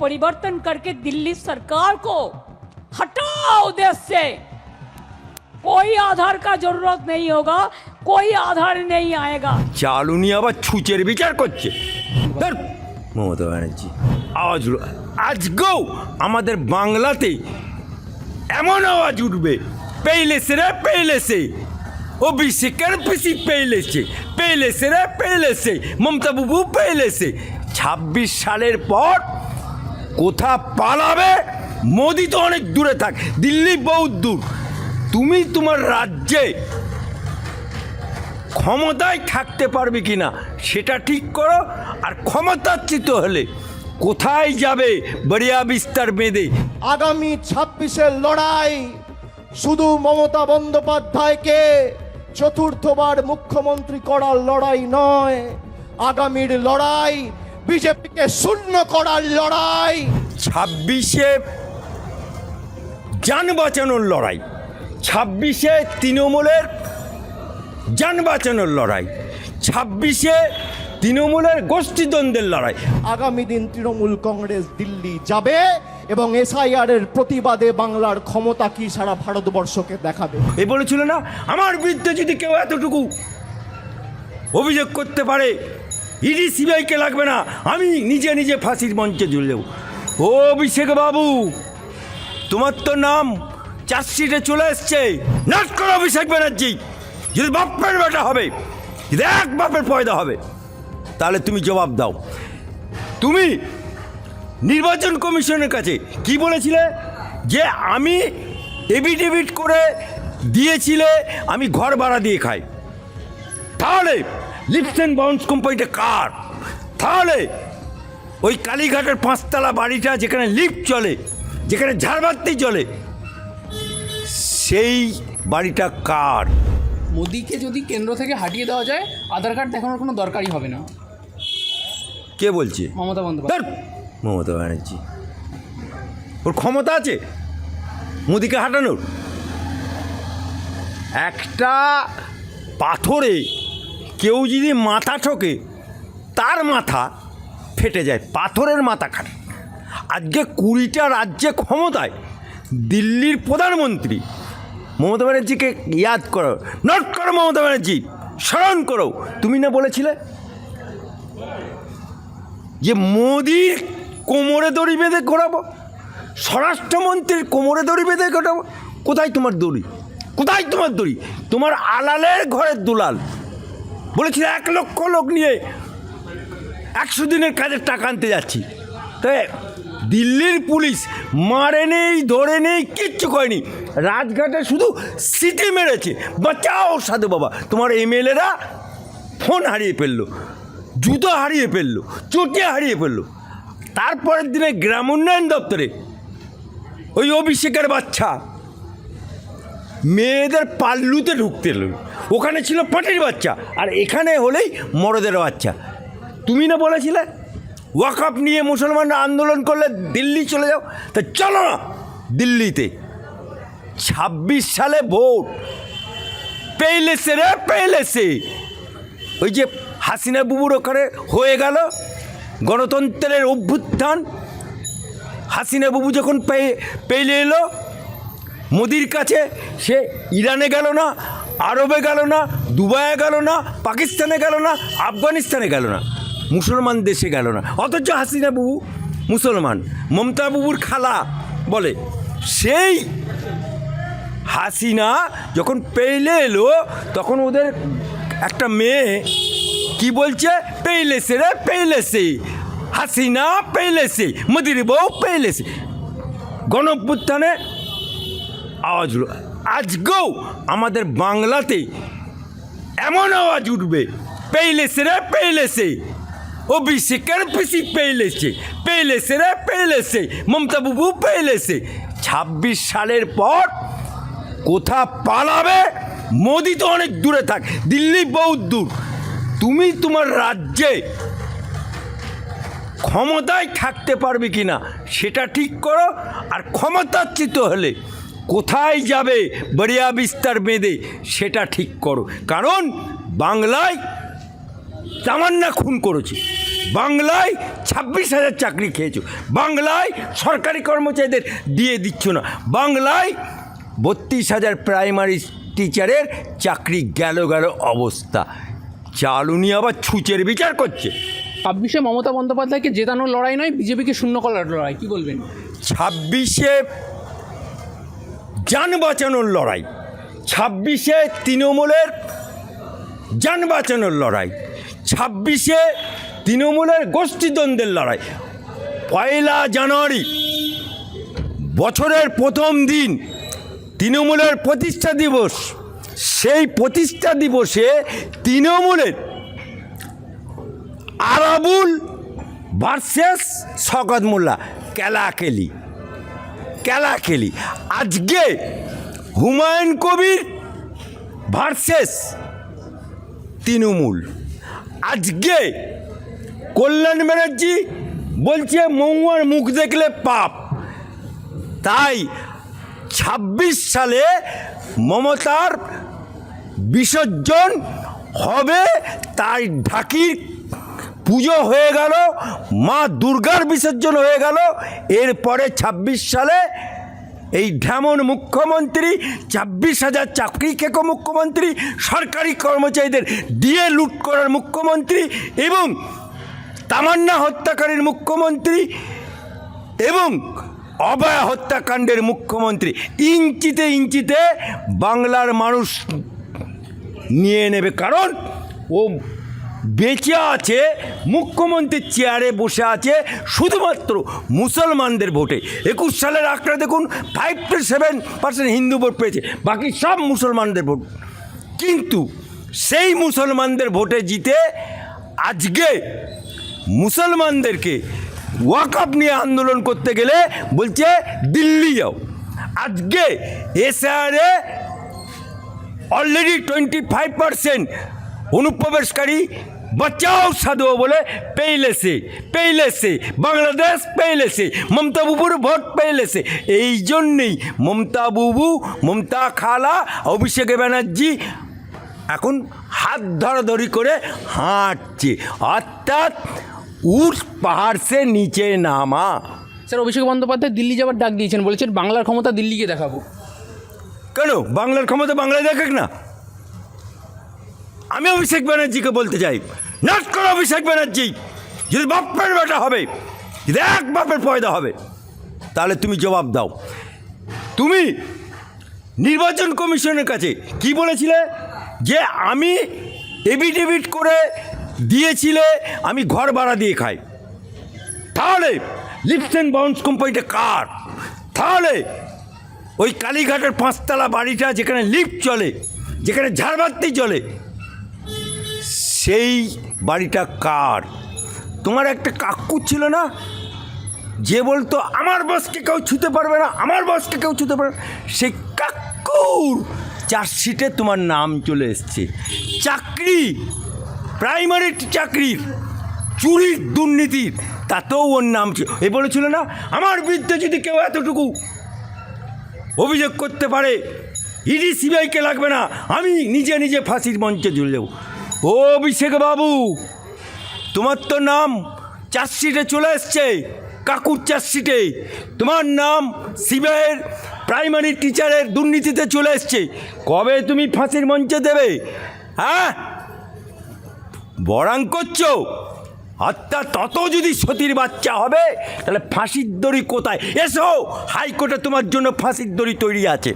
परिवर्तन करके दिल्ली सरकार को हटाओ देश से कोई आधार का जरूरत नहीं होगा कोई आधार नहीं आएगा চালুনি আবার ছুচের বিচার করছে ধুর, মমতা ব্যানার্জি আওয়াজ উঠলো। আজকেও আমাদের বাংলাতে এমন আওয়াজ উঠবে পেইলেছে রে পেইলেছে ও বিশেষের পিসি পেইলেছে পেইলেছে রে পেইলেছে মমতা বুবু পেইলেছে ছাব্বিশ সালের পর কোথা পালাবে? মোদি তো অনেক দূরে থাক। দিল্লি বহুত দূর। তুমি তোমার রাজ্যে ক্ষমতায় থাকতে পারবে কি না সেটা ঠিক করো আর ক্ষমতাচ্যুত হলে কোথায় যাবে বড়িয়া বিস্তার বেঁধে আগামী ছাব্বিশের লড়াই শুধু মমতা বন্দ্যোপাধ্যায়কে চতুর্থবার মুখ্যমন্ত্রী করার লড়াই নয়, আগামীর লড়াই বিজেপিকে শূন্য করার লড়াই। ছাব্বিশে যান বাঁচানোর লড়াই। ছাব্বিশে তৃণমূলের যান বাঁচানোর লড়াই। ছাব্বিশে তৃণমূলের গোষ্ঠীদ্বন্দ্বের লড়াই। আগামী দিন তৃণমূল কংগ্রেস দিল্লি যাবে এবং এসআইআর এর প্রতিবাদে বাংলার ক্ষমতা কি সারা ভারতবর্ষকে দেখাবে? এ বলেছিল না আমার বিরুদ্ধে যদি কেউ এতটুকু অভিযোগ করতে পারে ইডি সিবিআইকে লাগবে না। আমি নিজে নিজে ফাঁসির মঞ্চে ঝুলে ও অভিষেক বাবু, তোমার তো নাম চার্জশিটে চলে এসছে। নাট করো অভিষেক ব্যানার্জি। যদি বাপের বেটা হবে, যদি এক বাপের পয়দা হবে, তাহলে তুমি জবাব দাও। তুমি নির্বাচন কমিশনের কাছে কি বলেছিলে? যে আমি এভিডেভিট করে দিয়েছিলে, আমি ঘর ভাড়া দিয়ে খাই। তাহলে লিপস অ্যান্ড বাউন্স কোম্পানিটা কার? তাহলে ওই কালীঘাটের পাঁচতলা বাড়িটা যেখানে লিফট চলে যেখানে ঝাড়বাতি চলে সেই বাড়িটা কার? মোদিকে যদি কেন্দ্র থেকে হাটিয়ে দেওয়া যায় আধার কার্ড দেখানোর কোনো দরকারই হবে না। কে বলছে? মমতা বন্দ্যোপাধ্যায়। মমতা ব্যানার্জি। ওর ক্ষমতা আছে মোদিকে হাঁটানোর? একটা পাথরে কেউ যদি মাথা ঠকে, তার মাথা ফেটে যায়, পাথরের মাথা খাটে আজকে কুড়িটা রাজ্যে ক্ষমতায় দিল্লির প্রধানমন্ত্রী মমতা ব্যানার্জিকে ইয়াদ করো। নোট করো মমতা ব্যানার্জি, স্মরণ করো। তুমি না বলেছিলে যে মোদির কোমরে দড়ি বেঁধে ঘোরাবো? স্বরাষ্ট্রমন্ত্রীর কোমরে দড়ি বেঁধে ঘোরাবো? কোথায় তোমার দড়ি? কোথায় তোমার দড়ি? তোমার আলালের ঘরের দুলাল। বলেছিল এক লক্ষ লোক নিয়ে একশো দিনের কাজের টাকা আনতে যাচ্ছি। তাই দিল্লির পুলিশ মারে নেই, ধরে নেই, কিচ্ছু করেনি। রাজঘাটে শুধু সিটি মেরেছে। বাঁচাও সাধু বাবা। তোমার এমএলএরা ফোন হারিয়ে ফেলল, জুতো হারিয়ে ফেলল, চটিয়া হারিয়ে ফেলল। তারপরের দিনে গ্রাম উন্নয়ন দপ্তরে ওই অভিষেকের বাচ্চা মেয়েদের পাল্লুতে ঢুকতে ওখানে ছিল পাটির বাচ্চা, আর এখানে হলেই মরদের বাচ্চা। তুমি না বলেছিলে? ওয়াকআপ নিয়ে মুসলমানরা আন্দোলন করলে দিল্লি চলে যাও? তা চলো না দিল্লিতে। ছাব্বিশ সালে ভোট। পেইলেছে রে পেইলেছে ওই যে হাসিনা বুবুর ওখানে হয়ে গেল গণতন্ত্রের অভ্যুত্থান। হাসিনা বুবু যখন পেয়ে পেলে এলো মোদির কাছে সে ইরানে গেল না, আরবে গেল না, দুবাইয়ে গেল না, পাকিস্তানে গেল না, আফগানিস্তানে গেল না, মুসলমান দেশে গেল না। অথচ হাসিনা বাবু মুসলমান, মমতা বাবুর খালা বলে, সেই হাসিনা যখন পেইলে এলো, তখন ওদের একটা মেয়ে কি বলছে? পেইলেছে রে পেইলেছে হাসিনা পেইলেছে মোদির বউ পেইলেছে গণপুত্থানে আওয়াজ হলো আজকেও আমাদের বাংলাতে এমন আওয়াজ উঠবে। পেইলেছে রে পেইলেছে অভিষেকের পিসি পেইলেছে পেইলেছে রে পেইলেছে মমতা বুবু পেইলেছে ছাব্বিশ সালের পর কোথা পালাবে? মোদি তো অনেক দূরে থাক, দিল্লি বহুত দূর। তুমি তোমার রাজ্যে ক্ষমতায় থাকতে পারবে কি না সেটা ঠিক করো, আর ক্ষমতাচ্যুত হলে কোথায় যাবে বড়িয়া বিস্তার বেঁধে সেটা ঠিক করো। কারণ বাংলায় তামান্না খুন করেছে। বাংলায় ছাব্বিশ হাজার চাকরি খেয়েছো। বাংলায় সরকারি কর্মচারীদের দিয়ে দিচ্ছ না। বাংলায় বত্রিশ হাজার প্রাইমারি টিচারের চাকরি গেল গেল অবস্থা। চালুনি আবার ছুচের বিচার করছে। ছাব্বিশে মমতা বন্দ্যোপাধ্যায়কে জেতানোর লড়াই নয় বিজেপিকে শূন্য করার লড়াই কি বলবেন? ছাব্বিশে যান বাঁচানোর লড়াই। ছাব্বিশে তৃণমূলের যান বাঁচানোর লড়াই। ছাব্বিশে তৃণমূলের গোষ্ঠীদ্বন্দ্বের লড়াই। পয়লা জানুয়ারি, বছরের প্রথম দিন তৃণমূলের প্রতিষ্ঠা দিবস। সেই প্রতিষ্ঠা দিবসে তৃণমূলের আরাবুল ভার্সেস শকত মোল্লা, কেলাকেলি। কেলাকেলি আজকে হুমায়ুন কবির ভার্সেস তৃণমূল। আজকে কল্যাণ ব্যানার্জি বলছে মৌয়ার মুখ দেখলে পাপ। তাই ছাব্বিশ সালে মমতার বিসর্জন হবে, তাই ঢাকির পুজো হয়ে গেল, মা দুর্গার বিসর্জন হয়ে গেল। এরপরে ছাব্বিশ সালে এই ঢেমন মুখ্যমন্ত্রী, ছাব্বিশ হাজার চাকরি খেকো মুখ্যমন্ত্রী, সরকারি কর্মচারীদের দিয়ে লুট করার মুখ্যমন্ত্রী এবং তামান্না হত্যাকারীর মুখ্যমন্ত্রী এবং অবয়া হত্যাকাণ্ডের মুখ্যমন্ত্রী। ইঞ্চিতে ইঞ্চিতে বাংলার মানুষ নিয়ে নেবে। কারণ ও বেঁচে আছে, মুখ্যমন্ত্রীর চেয়ারে বসে আছে শুধুমাত্র মুসলমানদের ভোটে। একুশ সালের আঁকড়া দেখুন five two seven percent Hindu vote পেয়েছে, বাকি সব মুসলমানদের ভোট। কিন্তু সেই মুসলমানদের ভোটে জিতে আজকে মুসলমানদেরকে ওয়াকআপ নিয়ে আন্দোলন করতে গেলে বলছে, দিল্লি যাও। আজকে এসআরে অলরেডি টোয়েন্টি ফাইভ পার্সেন্ট অনুপ্রবেশকারী বাঁচাও সাধু বলে পেইলেছে পেইলেছে বাংলাদেশ পেইলেছে মমতা বুবুর ভোট পেইলেছে এই জন্যেই মমতা বুবু মমতা খালা অভিষেক ব্যানার্জি এখন হাত ধরাধরি করে হাঁটছে। অর্থাৎ উঠ পাহাড় সে নিচে নামা। স্যার অভিষেক বন্দ্যোপাধ্যায় দিল্লি যাওয়ার ডাক দিয়েছেন। বলেছেন বাংলার ক্ষমতা দিল্লিকে দেখাবো। কেন? বাংলার ক্ষমতা বাংলায় দেখাক না। আমি অভিষেক ব্যানার্জিকে বলতে চাই নাট করো অভিষেক ব্যানার্জি। যদি বাপের বেটা হবে, যদি এক বাপের পয়দা হবে, তাহলে তুমি জবাব দাও। তুমি নির্বাচন কমিশনের কাছে কি বলেছিলে? যে আমি এভিডেভিট করে দিয়েছিলে, আমি ঘর ভাড়া দিয়ে খাই। তাহলে লিফট অ্যান্ড বাউন্স কোম্পানিটা কার? তাহলে ওই কালীঘাটের পাঁচতলা বাড়িটা যেখানে লিফট চলে, যেখানে ঝাড়বাতি চলে সেই বাড়িটা কার? তোমার একটা কাকু ছিল না? যে বলতো, আমার বসকে কেউ ছুতে পারবে না, আমার বসকে কেউ ছুতে পারবে না। সেই কাকুর চার্জশিটে তোমার নাম চলে এসছে। চাকরি, প্রাইমারি চাকরির চুরির দুর্নীতির তাতেও ওর নাম ছিল। এ বলেছিল না, আমার বিরুদ্ধে যদি কেউ এতটুকু অভিযোগ করতে পারে, ইডি সিবিআইকে লাগবে না, আমি নিজে নিজে ফাঁসির মঞ্চে ঝুলে যাব ও অভিষেক বাবু, তোমার তো নাম চার্জশিটে চলে এসছে, কাকুর চার্জশিটে। তোমার নাম সিবিআইয়ের প্রাইমারি টিচারের দুর্নীতিতে চলে এসছে। কবে তুমি ফাঁসির মঞ্চে দেবে? হ্যাঁ? বরাং করছ। অর্থাৎ তত যদি সতীর বাচ্চা হবে, তাহলে ফাঁসির দড়ি কোথায়? এসো, হাইকোর্টে তোমার জন্য ফাঁসির দড়ি তৈরি আছে।